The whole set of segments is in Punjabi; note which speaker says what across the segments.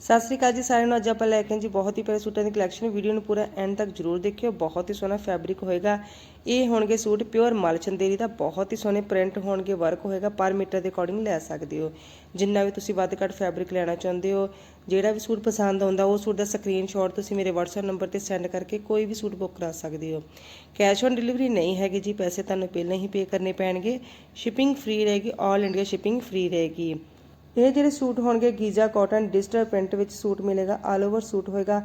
Speaker 1: ਸਤਿ ਸ੍ਰੀ ਅਕਾਲ ਜੀ ਸਾਰਿਆਂ ਨੂੰ। ਅੱਜ ਆਪਾਂ ਲੈ ਕੇ ਜੀ ਬਹੁਤ ਹੀ ਪਿਆਰੇ ਸੂਟਾਂ ਦੀ ਕਲੈਕਸ਼ਨ ਵੀਡੀਓ ਨੂੰ ਪੂਰਾ ਐਂਡ ਤੱਕ ਜਰੂਰ ਦੇਖਿਓ। ਬਹੁਤ ਹੀ ਸੋਹਣਾ ਫੈਬਰਿਕ ਹੋਏਗਾ। ਇਹ ਹੋਣਗੇ ਸੂਟ ਪਿਓਰ ਮਲ ਚੰਦੇਰੀ ਦਾ। ਬਹੁਤ ਹੀ ਸੋਹਣੇ ਪ੍ਰਿੰਟ ਹੋਣਗੇ ਵਰਕ ਹੋਏਗਾ। ਪਰ ਮੀਟਰ ਦੇ ਅਕੋਰਡਿੰਗ ਲੈ ਸਕਦੇ ਹੋ। ਜਿੰਨਾ ਵੀ ਤੁਸੀਂ ਵੱਧ ਘੱਟ ਫੈਬਰਿਕ ਲੈਣਾ ਚਾਹੁੰਦੇ ਹੋ, ਜਿਹੜਾ ਵੀ ਸੂਟ ਪਸੰਦ ਆਉਂਦਾ, ਉਹ ਸੂਟ ਦਾ ਸਕਰੀਨਸ਼ਾਟ ਤੁਸੀਂ ਮੇਰੇ WhatsApp ਨੰਬਰ ਤੇ ਸੈਂਡ ਕਰਕੇ ਕੋਈ ਵੀ ਸੂਟ ਬੁੱਕ ਕਰਾ ਸਕਦੇ ਹੋ। ਕੈਸ਼ ਔਨ ਡਿਲੀਵਰੀ ਨਹੀਂ ਹੈਗੀ ਜੀ। ਪੈਸੇ ਤੁਹਾਨੂੰ ਪਹਿਲਾਂ ਹੀ ਪੇ ਕਰਨੇ ਪੈਣਗੇ। ਸ਼ਿਪਿੰਗ ਫ੍ਰੀ ਰਹੇਗੀ। ਆਲ ਇੰਡੀਆ ਸ਼ਿਪਿੰਗ ਫ੍ਰੀ ਰਹੇਗੀ। ਇਹ ਜਿਹੜੇ ਸੂਟ ਹੋਣਗੇ, ਗੀਜ਼ਾ ਕਾਟਨ ਡਿਜੀਟਲ ਪ੍ਰਿੰਟ ਵਿੱਚ ਸੂਟ ਮਿਲੇਗਾ ਆਲ ਓਵਰ ਸੂਟ ਹੋਏਗਾ।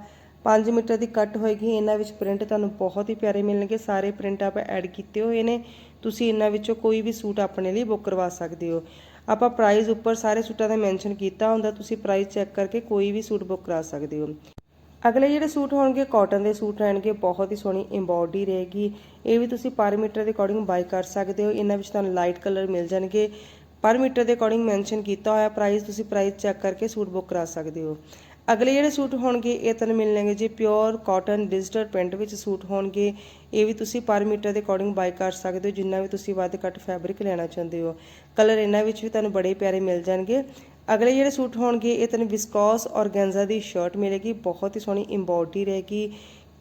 Speaker 1: 5 ਮੀਟਰ ਦੀ ਕੱਟ ਹੋਏਗੀ, ਇਹਨਾਂ ਵਿੱਚ ਪ੍ਰਿੰਟ ਤੁਹਾਨੂੰ ਬਹੁਤ ਹੀ ਪਿਆਰੇ ਮਿਲਣਗੇ। ਸਾਰੇ ਪ੍ਰਿੰਟ ਆਪਾਂ ਐਡ ਕੀਤੇ ਹੋਏ ਨੇ। ਤੁਸੀਂ ਇਹਨਾਂ ਵਿੱਚੋਂ ਕੋਈ ਵੀ ਸੂਟ ਆਪਣੇ ਲਈ ਬੁੱਕ ਕਰਵਾ ਸਕਦੇ ਹੋ। ਆਪਾਂ ਪ੍ਰਾਈਸ ਉੱਪਰ ਸਾਰੇ ਸੂਟਾਂ ਦਾ ਮੈਂਸ਼ਨ ਕੀਤਾ ਹੁੰਦਾ, ਤੁਸੀਂ ਪ੍ਰਾਈਸ ਚੈੱਕ ਕਰਕੇ ਕੋਈ ਵੀ ਸੂਟ ਬੁੱਕ ਕਰਾ ਸਕਦੇ ਹੋ। ਅਗਲੇ ਜਿਹੜੇ ਸੂਟ ਹੋਣਗੇ ਕਾਟਨ ਦੇ ਸੂਟ ਰਹਿਣਗੇ, ਬਹੁਤ ਹੀ ਸੋਹਣੀ ਐਮਬੋਡੀ ਰਹੇਗੀ। ਇਹ ਵੀ ਤੁਸੀਂ ਪਰ ਮੀਟਰ ਦੇ ਅਕੋਰਡਿੰਗ ਬਾਈ ਕਰ ਸਕਦੇ ਹੋ। ਇਹਨਾਂ ਵਿੱਚ ਤੁਹਾਨੂੰ ਲਾਈਟ ਕਲਰ ਮਿਲ ਜਾਣਗੇ। ਪਰ ਮੀਟਰ ਦੇ ਅਕੋਰਡਿੰਗ ਮੈਂਸ਼ਨ ਕੀਤਾ ਹੋਇਆ ਪ੍ਰਾਈਸ ਤੁਸੀਂ ਪ੍ਰਾਈਸ ਚੈੱਕ ਕਰਕੇ ਸੂਟ ਬੁੱਕ ਕਰਾ ਸਕਦੇ ਹੋ। ਅਗਲੇ ਜਿਹੜੇ ਸੂਟ ਹੋਣਗੇ, ਇਹ ਤੁਹਾਨੂੰ ਮਿਲਣਗੇ ਜੀ ਪਿਓਰ ਕਾਟਨ ਡਿਜੀਟਲ ਪ੍ਰਿੰਟ ਵਿੱਚ ਸੂਟ ਹੋਣਗੇ। ਇਹ ਵੀ ਤੁਸੀਂ ਪਰ ਮੀਟਰ ਦੇ ਅਕੋਰਡਿੰਗ ਬਾਈ ਕਰ ਸਕਦੇ ਹੋ, ਜਿੰਨਾ ਵੀ ਤੁਸੀਂ ਵੱਧ ਘੱਟ ਫੈਬਰਿਕ ਲੈਣਾ ਚਾਹੁੰਦੇ ਹੋ। ਕਲਰ ਇਹਨਾਂ ਵਿੱਚ ਵੀ ਤੁਹਾਨੂੰ ਬੜੇ ਪਿਆਰੇ ਮਿਲ ਜਾਣਗੇ। ਅਗਲੇ ਜਿਹੜੇ ਸੂਟ ਹੋਣਗੇ, ਇਹ ਤੁਹਾਨੂੰ ਵਿਸਕੋਸ ਔਰਗੈਂਜ਼ਾ ਦੀ ਸ਼ਰਟ ਮਿਲੇਗੀ, ਬਹੁਤ ਹੀ ਸੋਹਣੀ ਐਮਬੋਡੀ ਰਹੇਗੀ।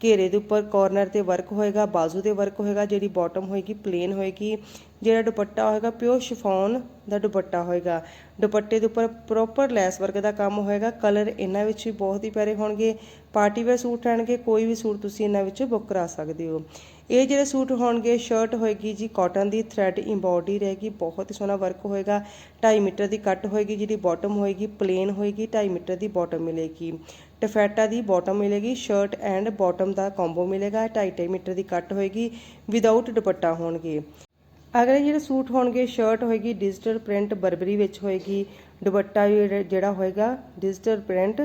Speaker 1: ਘੇਰੇ ਦੇ ਉੱਪਰ ਕਾਰਨਰ ਤੇ ਵਰਕ ਹੋਏਗਾ, ਬਾਜ਼ੂ ਤੇ ਵਰਕ ਹੋਏਗਾ, ਜਿਹੜੀ ਬਾਟਮ ਹੋਏਗੀ ਪਲੇਨ ਹੋਏਗੀ। ਜਿਹੜਾ ਦੁਪੱਟਾ ਹੋਏਗਾ ਪਿਓਰ ਸ਼ਿਫੋਨ ਦਾ ਦੁਪੱਟਾ ਹੋਏਗਾ। ਦੁਪੱਟੇ ਦੇ ਉੱਪਰ ਪ੍ਰੋਪਰ ਲੈਸ ਵਰਕ ਦਾ ਕੰਮ ਹੋਏਗਾ। ਕਲਰ ਇਹਨਾਂ ਵਿੱਚ ਵੀ ਬਹੁਤ ਹੀ ਪਿਆਰੇ ਹੋਣਗੇ। ਪਾਰਟੀ ਵੇਅਰ ਸੂਟ ਰਹਿਣਗੇ, ਕੋਈ ਵੀ ਸੂਟ ਤੁਸੀਂ ਇਹਨਾਂ ਵਿੱਚ ਬੁੱਕ ਕਰਾ ਸਕਦੇ ਹੋ। ਇਹ ਜਿਹੜੇ ਸੂਟ ਹੋਣਗੇ ਸ਼ਰਟ ਹੋਏਗੀ ਜੀ ਕਾਟਨ ਦੀ ਥ੍ਰੈਡ ਐਮਬੋਡੀ ਰਹੇਗੀ, ਬਹੁਤ ਹੀ ਸੋਹਣਾ ਵਰਕ ਹੋਏਗਾ। 2.5 ਮੀਟਰ ਦੀ ਕੱਟ ਹੋਏਗੀ, ਜਿਹੜੀ ਬਾਟਮ ਹੋਏਗੀ ਪਲੇਨ ਹੋਏਗੀ 2.5 ਮੀਟਰ ਦੀ ਬਾਟਮ ਮਿਲੇਗੀ। ਟਫੈਟਾ ਦੀ ਬਾਟਮ ਮਿਲੇਗੀ ਸ਼ਰਟ ਐਂਡ ਬਾਟਮ ਦਾ ਕੰਬੋ ਮਿਲੇਗਾ 2.5 ਮੀਟਰ ਦੀ ਕੱਟ ਹੋਏਗੀ ਵਿਦਆਊਟ ਦੁਪੱਟਾ ਹੋਣਗੇ। ਅਗਲੇ ਜਿਹੜੇ ਸੂਟ ਹੋਣਗੇ ਸ਼ਰਟ ਹੋਏਗੀ ਡਿਜੀਟਲ ਪ੍ਰਿੰਟ ਬਰਬਰੀ ਵਿੱਚ ਹੋਏਗੀ, ਦੁਪੱਟਾ ਵੀ ਜਿਹੜਾ- ਜਿਹੜਾ ਹੋਏਗਾ ਡਿਜੀਟਲ ਪ੍ਰਿੰਟ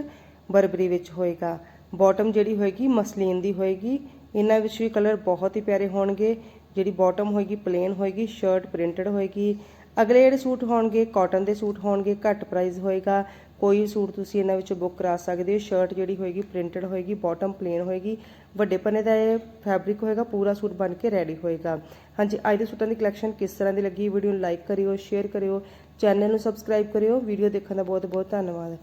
Speaker 1: ਬਰਬਰੀ ਵਿੱਚ ਹੋਏਗਾ। ਬਾਟਮ ਜਿਹੜੀ ਹੋਏਗੀ, ਮਸਲੀਨ ਦੀ ਹੋਏਗੀ, ਇਹਨਾਂ ਵਿੱਚ ਵੀ ਕਲਰ ਬਹੁਤ ਹੀ ਪਿਆਰੇ ਹੋਣਗੇ, ਜਿਹੜੀ ਬਾਟਮ ਹੋਏਗੀ ਪਲੇਨ ਹੋਏਗੀ ਸ਼ਰਟ ਪ੍ਰਿੰਟਡ ਹੋਏਗੀ। ਅਗਲੇ ਜਿਹੜੇ ਸੂਟ ਹੋਣਗੇ ਕਾਟਨ ਦੇ ਸੂਟ ਹੋਣਗੇ, ਘੱਟ ਪ੍ਰਾਈਸ ਹੋਏਗਾ ਕੋਈ ਵੀ ਸੂਟ ਤੁਸੀਂ ਇਹਨਾਂ ਵਿੱਚੋਂ ਬੁੱਕ ਕਰਾ ਸਕਦੇ ਹੋ। ਸ਼ਰਟ ਜਿਹੜੀ ਹੋਏਗੀ ਪ੍ਰਿੰਟਡ ਹੋਏਗੀ ਬਾਟਮ ਪਲੇਨ ਹੋਏਗੀ। ਵੱਡੇ ਪੰਨੇ ਦਾ ਇਹ ਫੈਬਰਿਕ ਹੋਏਗਾ, ਪੂਰਾ ਸੂਟ ਬਣ ਕੇ ਰੈਡੀ ਹੋਏਗਾ। ਹਾਂਜੀ, ਅੱਜ ਦੇ ਸੂਟਾਂ ਦੀ ਕਲੈਕਸ਼ਨ ਕਿਸ ਤਰ੍ਹਾਂ ਦੀ ਲੱਗੀ? ਵੀਡੀਓ ਨੂੰ ਲਾਈਕ ਕਰਿਓ ਸ਼ੇਅਰ ਕਰਿਓ ਚੈਨਲ ਨੂੰ ਸਬਸਕ੍ਰਾਈਬ ਕਰਿਓ। ਵੀਡੀਓ ਦੇਖਣ ਦਾ ਬਹੁਤ ਬਹੁਤ ਧੰਨਵਾਦ।